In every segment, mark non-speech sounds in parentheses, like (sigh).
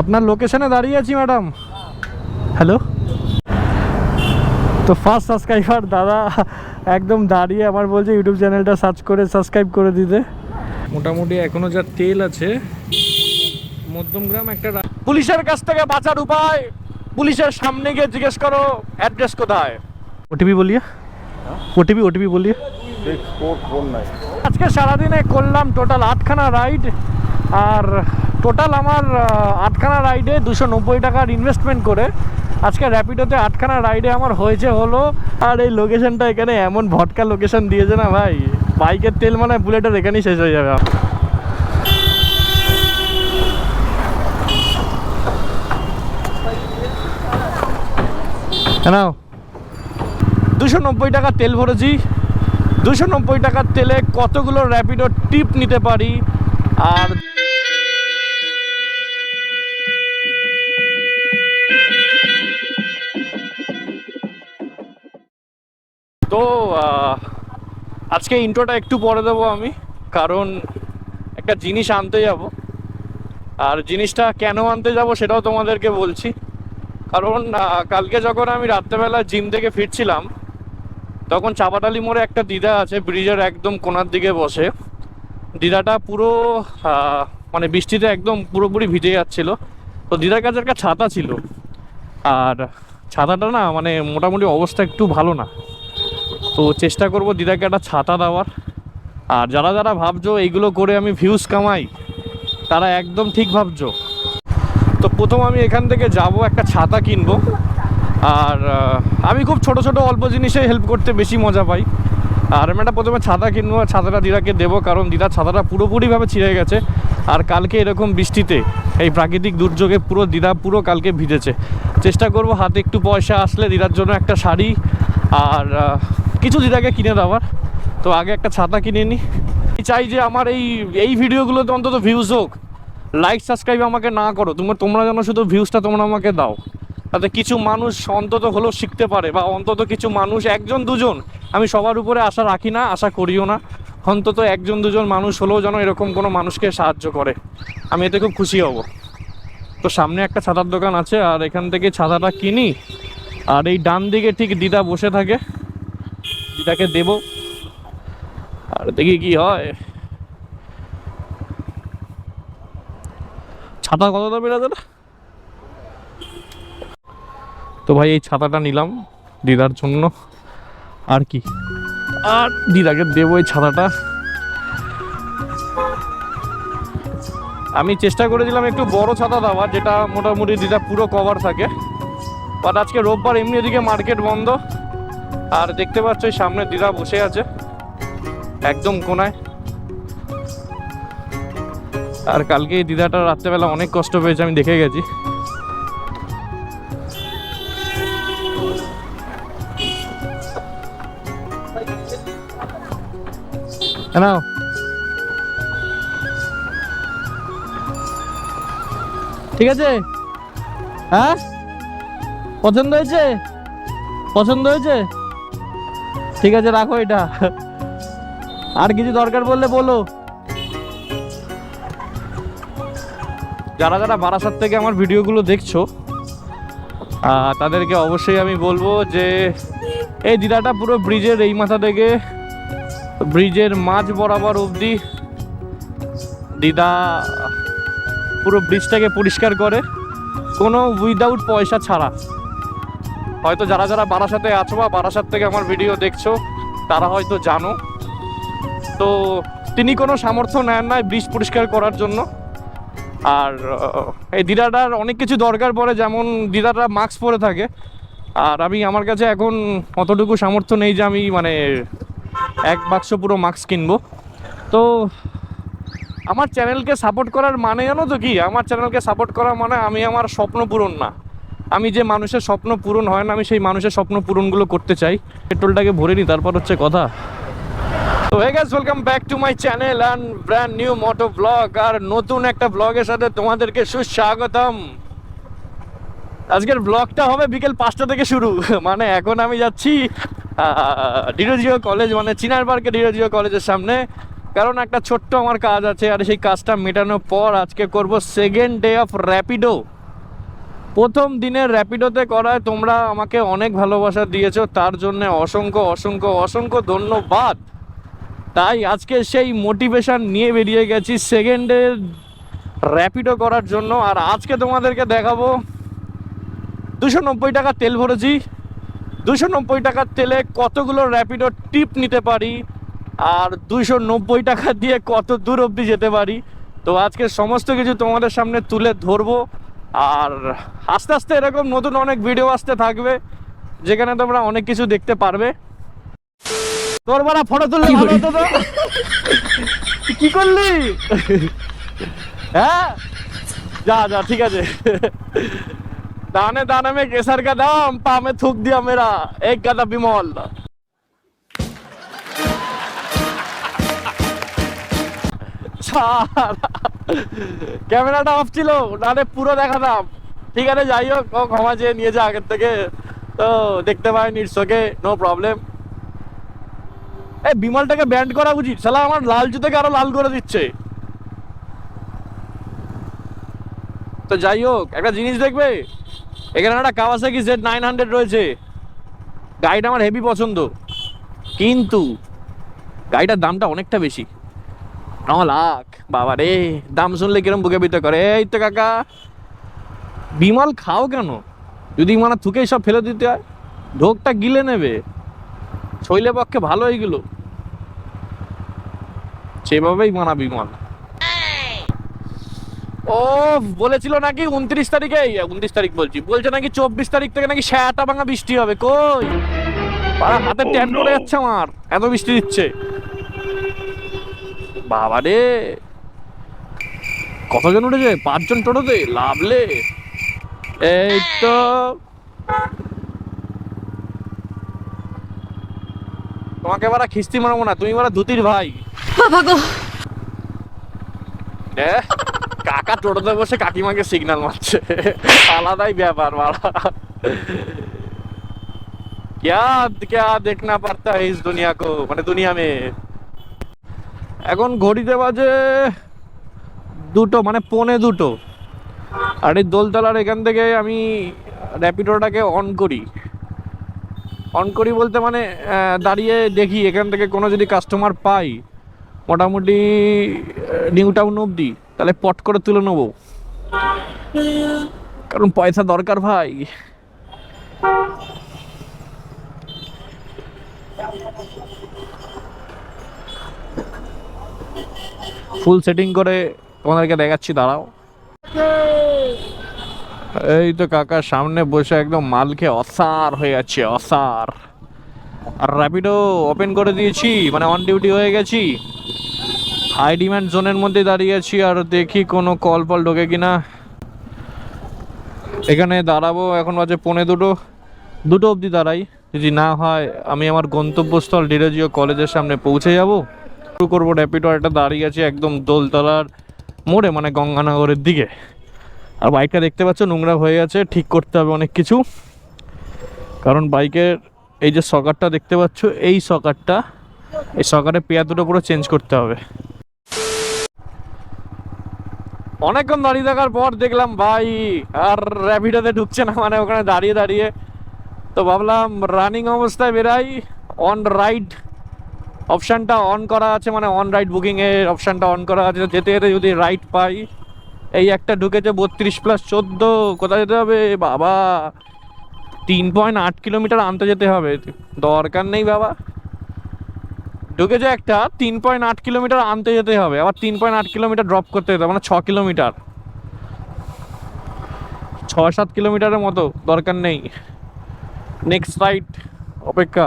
আপনার লোকেশনে দাঁড়িয়ে আছি ম্যাডাম হ্যালো তো ফার্স্ট সাবস্ক্রাইবার দাদা একদম দাঁড়িয়ে আমার বলছে ইউটিউব চ্যানেলটা সার্চ করে সাবস্ক্রাইব করে দিতে। মোটামুটি এখনও যা তেল আছে মধ্যমগ্রাম একটা পুলিশের কাছ থেকে বাঁচার উপায় পুলিশের সামনে গিয়ে জিজ্ঞেস করো অ্যাড্রেস কোথায়? ওটিপি বলিয়ে? ওটিপি ওটিপি বলিয়ে? আজকে সারাদিনে করলাম টোটাল আটখানা রাইড আর টোটাল আমার আটখানা রাইডে দুশো নব্বই টাকার ইনভেস্টমেন্ট করে। আজকে র্যাপিডোতে আটখানা রাইডে আমার হয়েছে হলো, আর এই লোকেশনটা এখানে এমন ভটকা লোকেশন দিয়েছে না ভাই। বাইকের তেল মানে বুলেটের এখানেই শেষ হয়ে যাবে। দুশো নব্বই টাকা তেল ভরেছি। দুশো নব্বই টাকার তেলে কতগুলো র্যাপিডো টিপ নিতে পারি? আর তো আজকে ইন্ট্রোটা একটু পরে দেবো আমি, কারণ একটা জিনিস আনতে যাব। আর জিনিসটা কেন আনতে যাব সেটাও তোমাদেরকে বলছি। কারণ কালকে যখন আমি রাত্রেবেলা জিম থেকে ফিরছিলাম তখন চাপাটালি মোড়ে একটা দিদা আছে, ব্রিজের একদম কোনার দিকে বসে। দিদাটা পুরো মানে বৃষ্টিতে একদম পুরোপুরি ভিজে যাচ্ছিল। তো দিদার কাছে একটা ছাতা ছিল। আর ছাতাটা না মানে মোটামুটি অবস্থা একটু ভালো না। তো চেষ্টা করব দিদাকে একটা ছাতা দেওয়ার। আর যারা যারা ভাবছ এইগুলো করে আমি ভিউজ কামাই, তারা একদম ঠিক ভাবছ। তো প্রথম আমি এখান থেকে যাব, একটা ছাতা কিনবো। আর আমি খুব ছোট ছোট অল্প জিনিসে হেল্প করতে বেশি মজা পাই। আর আমি একটা প্রথমে ছাতা কিনবো আর ছাতাটা দিদাকে দেবো, কারণ দিদার ছাতাটা পুরোপুরিভাবে ছিঁড়ে গেছে। আর কালকে এরকম বৃষ্টিতে, এই প্রাকৃতিক দুর্যোগে পুরো দিদা পুরো কালকে ভিজেছে। চেষ্টা করব হাতে একটু পয়সা আসলে দিদার জন্য একটা শাড়ি, আর কিছু দিদাকে কিনে দেওয়ার। তো আগে একটা ছাতা কিনে নিই চাই যে আমার এই এই ভিডিওগুলোতে অন্তত ভিউজ হোক। লাইক সাবস্ক্রাইব আমাকে না করো, তোমরা তোমরা যেন শুধু ভিউজটা তোমরা আমাকে দাও। তাতে কিছু মানুষ অন্তত হলেও শিখতে পারে বা অন্তত কিছু মানুষ, একজন দুজন, আমি সবার উপরে আশা রাখি না, আশা করিও না। অন্তত একজন দুজন মানুষ হলেও যেন এরকম কোনো মানুষকে সাহায্য করে। আমি এতে খুব খুশি হব। তো সামনে একটা ছাতার দোকান আছে, আর এখান থেকে ছাতাটা কিনি, আর এই ডান দিকে ঠিক দিদা বসে থাকে। দিদাকে দেব। আর দেখি কি হয়। ছাতা কত দাম এটা তো ভাই, এই ছাতাটা নিলাম দিদার জন্য। আর কি? আর দিদাকে দেবো এই ছাতাটা। আমি চেষ্টা করেছিলাম একটু বড় ছাতা দেওয়ার, যেটা মোটামুটি দিদা পুরো কভার থাকে। বাট আজকে রোববার এমনি এদিকে মার্কেট বন্ধ। আর দেখতে পাচ্ছ সামনে দিদা বসে আছে, একদম কোনায়। আর কালকে দিদাটা রাত্রেবেলা অনেক কষ্ট পেয়েছে, আমি দেখে গেছি। নাও ঠিক আছে? হ্যাঁ? পছন্দ হয়েছে? পছন্দ হয়েছে? ঠিক আছে, রাখো এটা। আর কিছু দরকার বললে বলো। যারা যারা বারাসাত থেকে আমার ভিডিওগুলো দেখছ তাদেরকে অবশ্যই আমি বলব যে, এই দিদাটা পুরো ব্রিজের এই মাথা থেকে ব্রিজের মাঝ বরাবর অবধি দিদা পুরো ব্রিজটাকে পরিষ্কার করে, কোনো উইদাউট পয়সা ছাড়া। হয়তো যারা যারা বারাসাতে আছো বা বারাসাত থেকে আমার ভিডিও দেখছ, তারা হয়তো জানো। তো তিনি কোনো সামর্থ্য নেন না ব্রিজ পরিষ্কার করার জন্য। আর এই দিদাটার অনেক কিছু দরকার পড়ে, যেমন দিদাটা মাস্ক পরে থাকে। আর আমি, আমার কাছে এখন অতটুকু সামর্থ্য নেই যে আমি মানে এক বাক্স পুরো মাস্ক কিনবো। তো আমার চ্যানেলকে সাপোর্ট করার মানে জানো তো কি? আমার চ্যানেলকে সাপোর্ট করা মানে আমি আমার স্বপ্ন পূরণ না। আমি যে মানুষের স্বপ্ন পূরণ হয় না, আমি সেই মানুষের স্বপ্ন পূরণগুলো করতে চাই। পেট্রোলটাকে ভরে নিই তারপর হচ্ছে কথা। তো hey guys welcome back to my channel and brand new moto vlog আর নতুন একটা ব্লগের সাথে তোমাদেরকে সুস্বাগতম। আজকের ব্লগটা হবে বিকেল পাঁচটা থেকে শুরু। (laughs) মানে এখন আমি যাচ্ছি (laughs) ডিরোজিও কলেজ মানে চিনার পার্কে ডিরোজিও কলেজের সামনে। কারণ একটা ছোট্ট আমার কাজ আছে আর সেই কাজটা মেটানোর পর আজকে করব সেকেন্ড ডে অফ র্যাপিডো প্রথম দিনের র্যাপিডোতে করায় তোমরা আমাকে অনেক ভালোবাসা দিয়েছ, তার জন্য অসংখ্য অসংখ্য অসংখ্য ধন্যবাদ। তাই আজকে সেই মোটিভেশান নিয়ে বেরিয়ে গেছি সেকেন্ডের র্যাপিডো করার জন্য। আর আজকে তোমাদেরকে দেখাবো। দুশো নব্বই টাকা তেল ভরেছি। দুশো নব্বই টাকার তেলে কতগুলো র্যাপিডো টিপ নিতে পারি? আর দুইশো নব্বই টাকা দিয়ে কত দূর অবধি যেতে পারি? তো আজকে সমস্ত কিছু তোমাদের সামনে তুলে ধরবো। আর আস্তে আস্তে এরকম নতুন অনেক ভিডিও আসতে থাকবে যেখানে তোমরা অনেক কিছু দেখতে পারবে। তোর বারা ফটো তুললে ভালো হতো তো। কি করলি? হ্যাঁ? যা যা ঠিক আছে। दाने दाने में केसर का दाम पा में थूक दिया मेरा एक गदा बिमल ক্যামেরাটা অফ ছিল নাহলে পুরো দেখাতাম ঠিক আছে যাই হোক ও ক্ষমা চেয়ে নিয়ে যা আগের থেকে তো দেখতে পাই নিটসোকে নো প্রবলেম এই বিমলটাকে ব্যান্ড করা উচিত শালা আমার লাল জুতোকে আরো লাল করে দিচ্ছে তো যাই হোক একটা জিনিস দেখবে এখানে একটা কাওয়াসাকি জেড নাইন হান্ড্রেড রয়েছে। গাড়িটা আমার হেভি পছন্দ। কিন্তু গাড়িটার দামটা অনেকটা বেশি। ন লাখ। বাবা রে দাম শুনলে কিরম বুকে বিতে করে? এই তো কাকা। বিমল খাও কেন? যদি মানে থুকেই সব ফেলে দিতে হয়, ঢোকটা গিলে নেবে। শৈলে পক্ষে ভালো হয়ে এইগুলো সেভাবেই মানা বিমল। ও বলেছিল নাকি উনত্রিশ তারিখে? উনত্রিশ তারিখ বলছি। বলছে নাকি চব্বিশ তারিখ থেকে নাকি সায়াটা ভাঙা বৃষ্টি হবে। কই? পাড়া হাতে ট্যান পড়ে যাচ্ছে আমার। এত বৃষ্টি দিচ্ছে। বাবা রে কতজন উঠেছে? পাঁচজন টোটোতে? লাভলে এই তো। তোমাকে এবার খিস্তি মারবো না তুমি এবার ধুতির ভাই। বাবা গো। এ, কাকা টোটোতে বসে কাকিমাকে সিগন্যাল মারছে আলাদাই ব্যাপার বাড়া क्या क्या देखना पड़ता है इस दुनिया को মানে দুনিয়া মে এখন ঘড়িতে বাজে দুটো মানে পৌনে দুটো আর এই দোলতলার এখান থেকে আমি র্যাপিডোটাকে অন করি অন করি বলতে মানে আহ, দাঁড়িয়ে দেখি এখান থেকে কোনো যদি কাস্টমার পাই মোটামুটি নিউ টাউন অবধি তাহলে পট করে তুলে নেব। কারণ পয়সা দরকার ভাই। ফুল সেটিং করে তোমাদেরকে দেখাচ্ছি, দাঁড়াও। এই তো কাকার সামনে বসে একদম মাল খেয়ে অসার হয়ে যাচ্ছে, অসার। আর র্যাপিডো ওপেন করে দিয়েছি মানে অন ডিউটি হয়ে গেছি। হাই ডিমান্ড জোনের মধ্যে দাঁড়িয়ে আছি আর দেখি কোনো কল ফল ঢোকে কিনা। এখানে দাঁড়াবো, এখন বাজে পৌনে দুটো। দুটো অবধি দাঁড়াই। যদি না হয়, আমি আমার গন্তব্যস্থল ডিরেজিও কলেজের সামনে পৌঁছে যাব। শুরু করব র্যাপিডো একটা দাঁড়িয়ে আছে একদম দোলতলার মোড়ে মানে গঙ্গানগরের দিকে। আর বাইকটা দেখতে পাচ্ছ, নোংরা হয়ে আছে, ঠিক করতে হবে অনেক কিছু। কারণ বাইকের এই যে সকারটা দেখতে পাচ্ছ, এই সকারটা, এই সকারের পেয়ার দুটো পুরো চেঞ্জ করতে হবে। অনেকক্ষণ দাঁড়িয়ে থাকার পর দেখলাম, ভাই, আর র্যাপিডোতে ঢুকছে না মানে ওখানে দাঁড়িয়ে দাঁড়িয়ে। তো ভাবলাম রানিং অবস্থায় বেরাই অন রাইড অপশানটা অন করা আছে মানে অন রাইড বুকিং এর অপশানটা অন করা আছে। যেতে যেতে যদি রাইড পাই, এই একটা ঢুকেছে বত্রিশ প্লাস চোদ্দ, কোথায় যেতে হবে? বাবা, তিন পয়েন্ট আট কিলোমিটার আনতে যেতে হবে। দরকার নেই বাবা। ঢুকেছে একটা, তিন পয়েন্ট আট কিলোমিটার আনতে যেতে হবে, আবার তিন পয়েন্ট আট কিলোমিটার ড্রপ করতে যেতে হবে মানে ছ কিলোমিটার। ছ সাত কিলোমিটারের মতো, দরকার নেই। নেক্সট রাইড অপেক্ষা।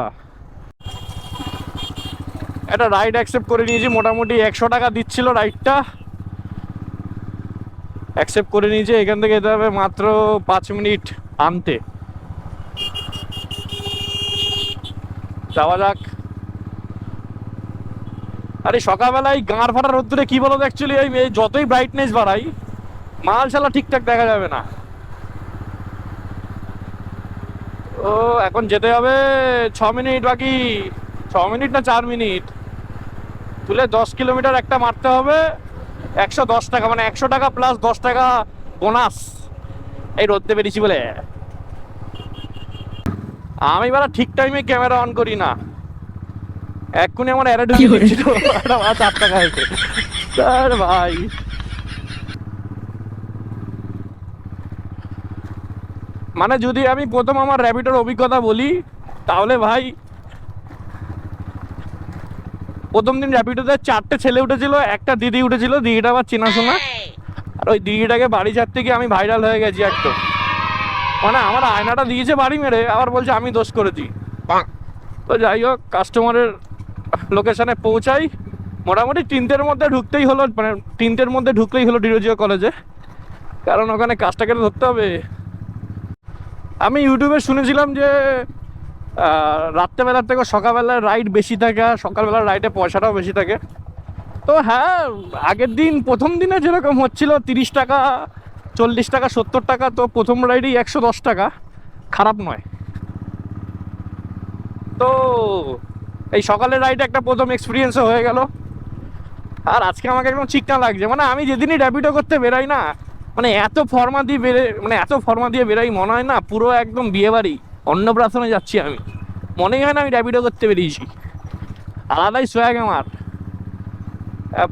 একটা রাইড অ্যাকসেপ্ট করে নিয়েছি, মোটামুটি একশো টাকা দিচ্ছিল রাইডটা অ্যাকসেপ্ট করে নিয়েছি, এখান থেকে যেতে হবে মাত্র পাঁচ মিনিট আনতে। যাওয়া যাক। আরে সকালবেলায় গাঁর ফাটা রোদ্দুরে কি বলো অ্যাকচুয়ালি এই যতই ব্রাইটনেস বাড়াই মাল শালা ঠিকঠাক দেখা যাবে না। ও, এখন যেতে হবে, ছ মিনিট বাকি। ছ মিনিট না চার মিনিট? তুলে দশ কিলোমিটার একটা মারতে হবে, একশো দশ টাকা মানে একশো টাকা প্লাস দশ টাকা বোনাস এই রোদতে বেরিয়েছি বলে। আমি এবার ঠিক টাইমে ক্যামেরা অন করি না। এক্ষুনি আমার অ্যারে ঢুকে দিচ্ছিল আমার চার টাকা হয়েছে। স্যার ভাই। মানে যদি আমি প্রথম আমার র্যাবিটের অভিজ্ঞতা বলি তাহলে ভাই প্রথম দিন র্যাপিডোতে চারটে ছেলে উঠেছিল একটা দিদি উঠেছিল দিদিটা আবার চেনাশোনা আর ওই দিদিটাকে বাড়ি ছাড়তে গিয়ে আমি ভাইরাল হয়ে গেছি একদম। মানে আমার আয়নাটা দিয়েছে বাড়ি মেরে আবার বলছে আমি দোষ করেছি তো যাই হোক কাস্টমারের লোকেশনে পৌঁছাই। মোটামুটি তিনটের মধ্যে ঢুকতেই হলো মানে তিনটের মধ্যে ঢুকলেই হলো ডিরোজিও কলেজে। কারণ ওখানে কাজটাকে ধরতে হবে। আমি ইউটিউবে শুনেছিলাম যে রাত্রেবেলার থেকে সকালবেলার রাইড বেশি থাকে আর সকালবেলার রাইডে পয়সাটাও বেশি থাকে। তো হ্যাঁ আগের দিন, প্রথম দিনে যেরকম হচ্ছিল তিরিশ টাকা, চল্লিশ টাকা, সত্তর টাকা, তো প্রথম রাইডেই একশো দশ টাকা। খারাপ নয়। তো এই সকালের রাইডে একটা প্রথম এক্সপিরিয়েন্সও হয়ে গেল। আর আজকে আমাকে একদম চিকনা লাগছে। মানে আমি যেদিনই র্যাপিডো করতে বেরাই না মানে এত ফর্মা দিয়ে বেরে মানে এত ফর্মা দিয়ে বেরোই মনে হয় না পুরো একদম বিয়েবাড়ি অন্নপ্রাশনে যাচ্ছি আমি। মনেই হয় না আমি র্যাপিডো করতে বেরিয়েছি। আলাদাই সোয়াগ আমার।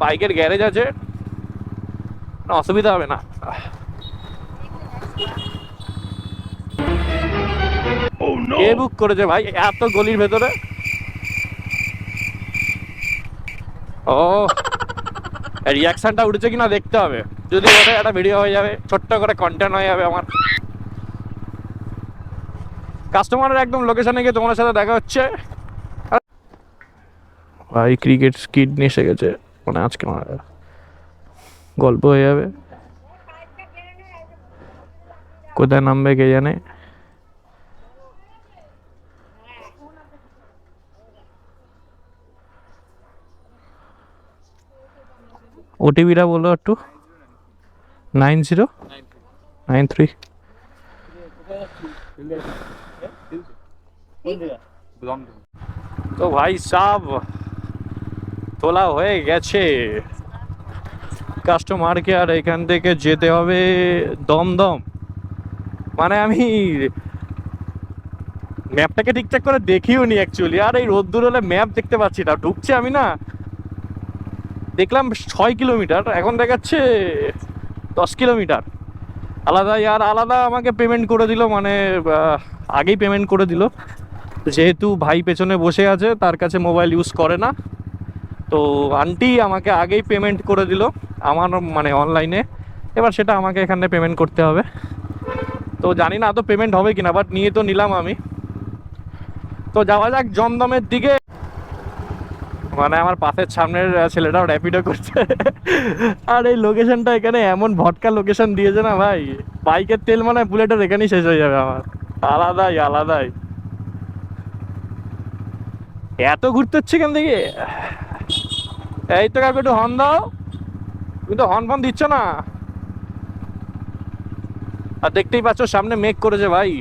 বাইকের গ্যারেজ আছে। না, অসুবিধা হবে না। কে বুক করেছে ভাই? এত গলির ভেতরে? ও। রিয়াকশনটা উঠেছে কিনা দেখতে হবে। যদি ওটা একটা ভিডিও হয়ে যাবে, ছোট্ট করে কন্টেন্ট হয়ে যাবে আমার। কাস্টমারের একদম লোকেশনে গিয়ে তোমার সাথে দেখা হচ্ছে। ভাই ক্রিকেট স্কিড নিয়ে এসে গেছে। মানে আজকে গল্প হয়ে যাবে। কোথায় নামবে কে জানে? ওটিপিটা বলো একটু। Nine zero? Nine three. তো ভাই সাব তোলা হয়ে গেছে। কাস্টমারকে আর এখান থেকে যেতে হবে দমদম। মানে আমি ম্যাপটাকে ঠিকঠাক করে দেখিও নি অ্যাকচুয়ালি আর এই রোদ্দুর হলে ম্যাপ দেখতে পাচ্ছি না। ঢুকছে আমি না। দেখলাম ছয় কিলোমিটার, এখন দেখাচ্ছে দশ কিলোমিটার। আলাদা আর আলাদা আমাকে পেমেন্ট করে দিল মানে আগেই পেমেন্ট করে দিল। যেহেতু ভাই পেছনে বসে আছে, তার কাছে মোবাইল ইউজ করে না। তো আন্টি আমাকে আগেই পেমেন্ট করে দিল, আমার মানে অনলাইনে এবার সেটা আমাকে এখানে পেমেন্ট করতে হবে। তো জানি না তো পেমেন্ট হবে কিনা বাট নিয়ে তো নিলাম আমি। তো যাওয়া যাক, জমদমের দিকে। মানে আমার পাশের সামনের ছেলেটাও র্যাপিডো করছে। আর এই লোকেশনটা এখানে এমন ভটকা লোকেশন দিয়েছে না ভাই। বাইকের তেল মানে বুলেটের এখানেই শেষ হয়ে যাবে আমার। আলাদাই আলাদাই। এত ঘুরতে হচ্ছে এখান থেকে? এই তো কাকু, একটু হর্ন দাও। তুমি তো হর্ন ফর্ন দিচ্ছ না। আর দেখতেই পাচ্ছ, সামনে মেঘ করেছে ভাই।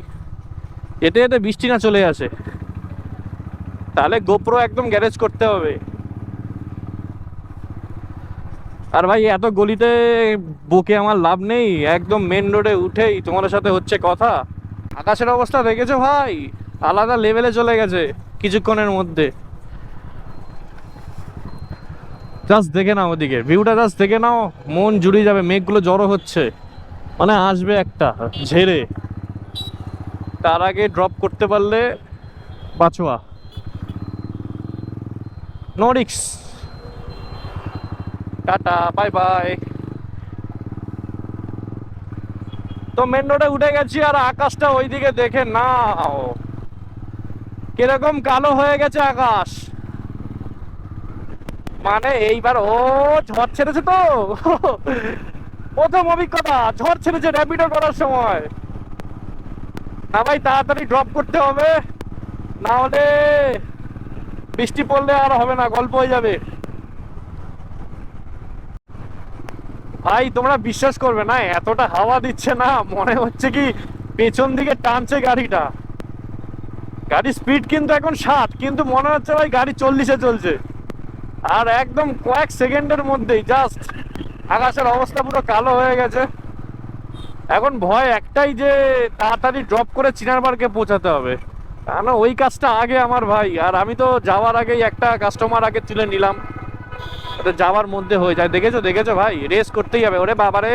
এতে এতে বৃষ্টি না চলে আসে। তাহলে গোপ্রো একদম গ্যারেজ করতে হবে। আর ভাই, এত গলিতে বকে আমার লাভ নেই। একদম মেন রোডে উঠেই তোমার সাথে হচ্ছে কথা। আকাশের অবস্থা দেখেছ ভাই? আলাদা লেভেলে চলে গেছে কিছুক্ষণের মধ্যে। জাস্ট দেখে নাও ওদিকে। ভিউটা জাস্ট দেখে নাও। মন জুড়ে যাবে, মেঘগুলো জড়ো হচ্ছে। মানে আসবে একটা, ঝেড়ে। তার আগে ড্রপ করতে পারলে পাছোয়া। নো রিক্স টাটা বাই বাই তো মেন রোডে উঠে গেছি আর আকাশটা ওইদিকে দেখে নাও। কীরকম কালো হয়ে গেছে আকাশ। মানে এইবার ও ঝড় ছেড়েছে তো। প্রথম অভিজ্ঞতা ঝড় ছেড়েছে র্যাপিডো করার সময়। না ভাই তাড়াতাড়ি ড্রপ করতে হবে। না হলে বৃষ্টি পড়লে আর হবে না, গল্প হয়ে যাবে। ভাই, তোমরা বিশ্বাস করবে না, এতটা হাওয়া দিচ্ছে না, মনে হচ্ছে কি পেছন দিকে টানছে গাড়িটা। গাড়ির স্পিড কিন্তু এখন ষাট, কিন্তু মনে হচ্ছে ভাই গাড়ি চল্লিশে চলছে। আর একদম কয়েক সেকেন্ডের মধ্যেই জাস্ট আকাশের অবস্থা পুরো কালো হয়ে গেছে। এখন ভয় একটাই যে তাড়াতাড়ি ড্রপ করে চিনার পার্কে পৌঁছাতে হবে। কেন ওই কাজটা আগে আমার ভাই, আর আমি তো যাওয়ার আগেই একটা কাস্টমার আগে তুলে নিলাম। যাওয়ার মধ্যে হয়ে যায়। দেখেছ দেখেছ ভাই? রেস করতেই হবে। ওরে বাবারে!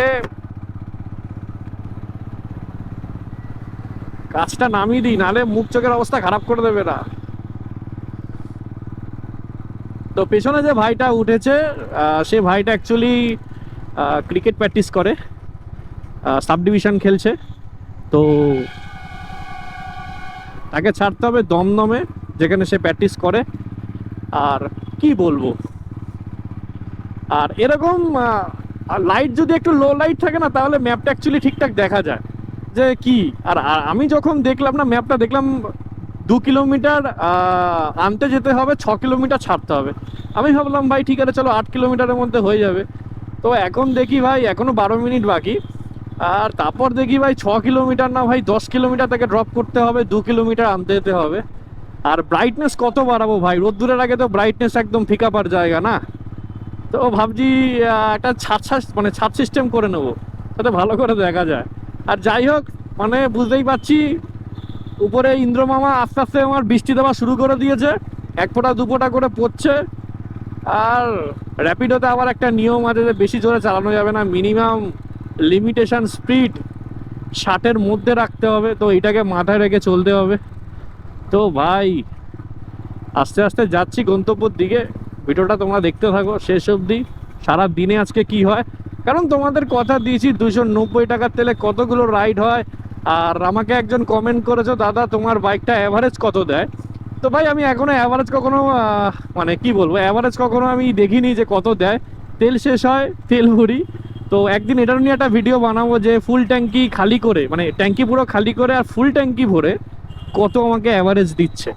কাজটা নামিয়ে দিই নালে মুখ চোখের অবস্থা খারাপ করে দেবে না। তো পেছনে যে ভাইটা উঠেছে সে ভাইটা অ্যাকচুয়ালি ক্রিকেট প্র্যাকটিস করে সাব ডিভিশন খেলছে। তো তাকে ছাড়তে হবে দমদমে, যেখানে সে প্র্যাকটিস করে। আর কি বলব? আর এরকম লাইট যদি একটু লো লাইট থাকে না, তাহলে ম্যাপটা অ্যাকচুয়ালি ঠিকঠাক দেখা যায়। যে কি? আর আমি যখন দেখলাম না ম্যাপটা দেখলাম দু কিলোমিটার আনতে যেতে হবে, ছ কিলোমিটার ছাড়তে হবে। আমি ভাবলাম, ভাই, ঠিক আছে, চলো আট কিলোমিটারের মধ্যে হয়ে যাবে। তো এখন দেখি, ভাই, এখনও বারো মিনিট বাকি। আর তারপর দেখি ভাই, ছ কিলোমিটার না ভাই, দশ কিলোমিটার থেকে ড্রপ করতে হবে, দু কিলোমিটার আনতে যেতে হবে। আর ব্রাইটনেস কত বাড়াবো ভাই? রোদ্দুরের আগে তো ব্রাইটনেস একদম ফিকা পার জায়গা, না? তো ভাবছি একটা ছাদ- মানে ছাদ সিস্টেম করে নেব তাতে ভালো করে দেখা যায়। আর যাই হোক মানে বুঝতেই পারছি, উপরে ইন্দ্রমামা আস্তে আস্তে আমার বৃষ্টি দেওয়া শুরু করে দিয়েছে, এক ফোঁটা, দু ফোঁটা করে পড়ছে। আর র্যাপিডোতে আবার একটা নিয়ম আছে যে বেশি জোরে চালানো যাবে না মিনিমাম লিমিটেশন স্পিড ষাটের মধ্যে রাখতে হবে, তো এটাকে মাথায় রেখে চলতে হবে। তো ভাই, আস্তে আস্তে যাচ্ছি গন্তব্যর দিকে। ভিডিওটা তোমরা দেখতে থাকো শেষ অবধি। সারা দিনে আজকে কি হয়? কারণ তোমাদের কথা দিয়েছি, দুশো নব্বই টাকার তেলে কতগুলো রাইড হয়। আর আমাকে একজন কমেন্ট করেছ, দাদা, তোমার বাইকটা অ্যাভারেজ কত দেয়? তো ভাই, আমি এখনও অ্যাভারেজ কখনো মানে কি বলব অ্যাভারেজ কখনো আমি দেখিনি যে কত দেয়। তেল শেষ হয়, তেল ভরি। তো একদিন এটার নিয়ে একটা ভিডিও বানাবো যে ফুল ট্যাঙ্কি খালি করে মানে ট্যাঙ্কি পুরো খালি করে আর ফুল ট্যাঙ্কি ভরে কত আমাকে অ্যাভারেজ দিচ্ছে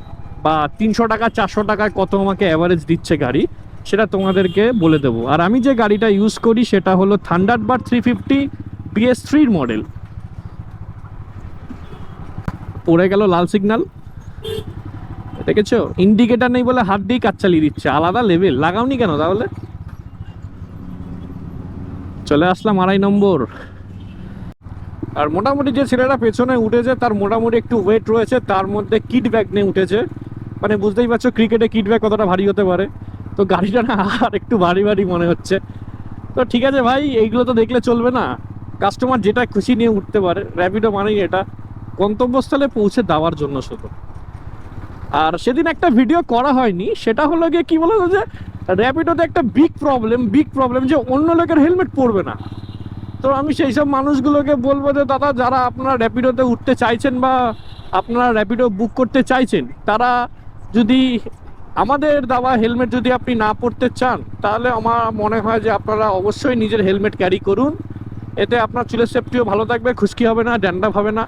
বা তিনশো টাকা, চারশো টাকায় কত আমাকে অ্যাভারেজ দিচ্ছে গাড়ি, সেটা তোমাদেরকে বলে দেবো। আর আমি যে গাড়িটা ইউজ করি সেটা হলো থান্ডারবার্ড থ্রি ফিফটি বিএস থ্রির মডেল পড়ে গেল লাল সিগন্যাল দেখেছ? ইন্ডিকেটার নেই বলে হাত দিয়ে কাজ চালিয়ে দিচ্ছে। আলাদা লেভেল লাগাওনি কেন তাহলে? চলে আসলাম আড়াই নম্বর। আর মোটামুটি যে ছেলেটা পেছনে উঠেছে, তার মোটামুটি একটু ওয়েট রয়েছে, তার মধ্যে কিট ব্যাগ নিয়ে উঠেছে। মানে বুঝতেই পারছ ক্রিকেটে কিট ব্যাগ কতটা ভারী হতে পারে। তো গাড়িটা না আর একটু ভারী ভারী মনে হচ্ছে। তো ঠিক আছে ভাই, এইগুলো তো দেখলে চলবে না। কাস্টমার যেটা খুশি নিয়ে উঠতে পারে র্যাপিডো মানেই এটা। গন্তব্যস্থলে পৌঁছে দেওয়ার জন্য শুধু। আর সেদিন একটা ভিডিও করা হয়নি, সেটা হলো গিয়ে কী বলো যে র্যাপিডোতে একটা বিগ প্রবলেম বিগ প্রবলেম যে অন্য লোকের হেলমেট পরবে না। তো আমি সেই সব মানুষগুলোকে বলব যে, দাদা, যারা আপনারা র্যাপিডোতে উঠতে চাইছেন বা আপনারা র্যাপিডো বুক করতে চাইছেন, তারা যদি আমাদের দেওয়া হেলমেট যদি আপনি না পরতে চান, তাহলে আমার মনে হয় যে আপনারা অবশ্যই নিজের হেলমেট ক্যারি করুন। এতে আপনার চুলের সেফটিও ভালো থাকবে, খুশকি হবে না ড্যান্ডাপ হবে না।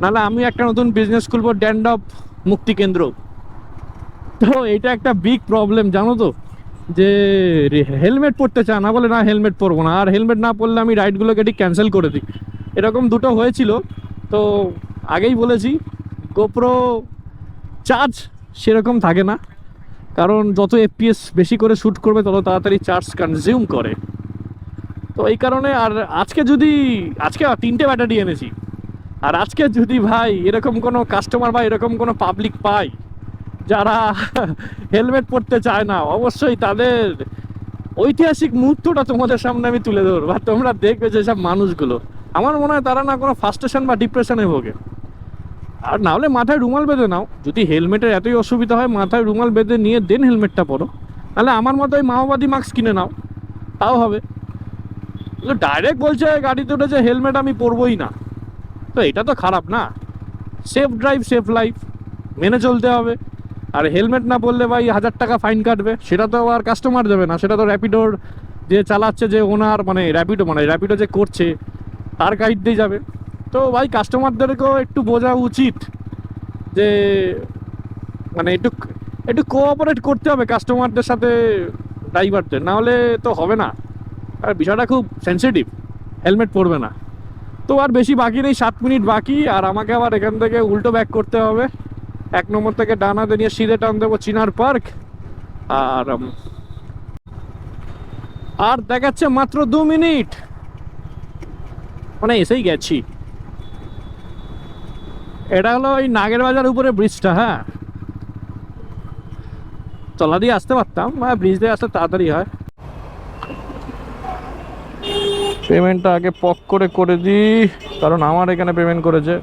নাহলে আমি একটা নতুন বিজনেস খুলবো ড্যান্ডাপ মুক্তি কেন্দ্র তো এটা একটা বিগ প্রবলেম জানো তো? যে হেলমেট পরতে চায়, না বলে না হেলমেট পরবো না। আর হেলমেট না পরলে আমি রাইডগুলোকে ঠিক ক্যান্সেল করে দিই। এরকম দুটো হয়েছিল। তো আগেই বলেছি গোপ্রো চার্জ সেরকম থাকে না। কারণ যত এফপিএস বেশি করে শ্যুট করবে, তত তাড়াতাড়ি চার্জ কনজিউম করে। তো এই কারণে আর আজকে যদি, আজকে তিনটে ব্যাটারি এনেছি। আর আজকে যদি ভাই এরকম কোনো কাস্টমার বা এরকম কোনো পাবলিক পাই যারা হেলমেট পরতে চায় না, অবশ্যই তাদের ঐতিহাসিক মুহূর্তটা তোমাদের সামনে আমি তুলে ধরবো আর তোমরা দেখবে যে সব মানুষগুলো। আমার মনে হয় তারা না কোনো ফার্স্টেশন বা ডিপ্রেশনে ভোগে। আর না হলে মাথায় রুমাল বেঁধে নাও। যদি হেলমেটের এতই অসুবিধা হয়, মাথায় রুমাল বেঁধে নিয়ে দেন হেলমেটটা পরো। তাহলে আমার মতো ওই মাওবাদী মাস্ক কিনে নাও। তাও হবে। ডাইরেক্ট বলছে গাড়িতে উঠেছে হেলমেট আমি পরবই না। তো এটা তো খারাপ না। সেফ ড্রাইভ সেফ লাইফ মেনে চলতে হবে। আর হেলমেট না পরলে ভাই হাজার টাকা ফাইন কাটবে। সেটা তো আর কাস্টমার দেবে না, সেটা তো র্যাপিডোর যে চালাচ্ছে, যে ওনার মানে র্যাপিডো মানে র্যাপিডো যে করছে, তার গাইড দিয়ে যাবে। তো ভাই কাস্টমারদেরকেও একটু বোঝা উচিত যে মানে একটু একটু কোঅপারেট করতে হবে কাস্টমারদের সাথে ড্রাইভারদের না হলে তো হবে না। আর বিষয়টা খুব সেন্সিটিভ হেলমেট পরবে না। তো আর বেশি বাকি নেই, সাত মিনিট বাকি, আর আমাকে আবার এখান থেকে উল্টো ব্যাক করতে হবে। এক নম্বর থেকে ডানাতে নিয়ে সিধে টান দেবো চিনার পার্ক। আর আর দেখাচ্ছে মাত্র দু মিনিট। মানে এসেই গেছি। এটা হলো ওই নাগের বাজার উপরে ব্রিজটা হ্যাঁ। তলা দিয়ে আসতে পারতাম ব্রিজ দিয়ে আসতে তাড়াতাড়ি হয়। পেমেন্টটা আগে পক করে করে দিই, কারণ আমার এখানে পেমেন্ট করেছে।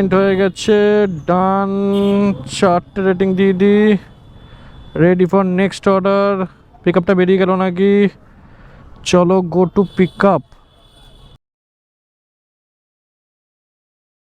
পেমেন্ট হয়ে গেছে। ডান চারটে রেটিং দিয়ে দিই ready for next order pick আপটা বেরিয়ে গেল নাকি? চলো গো টু পিক আপ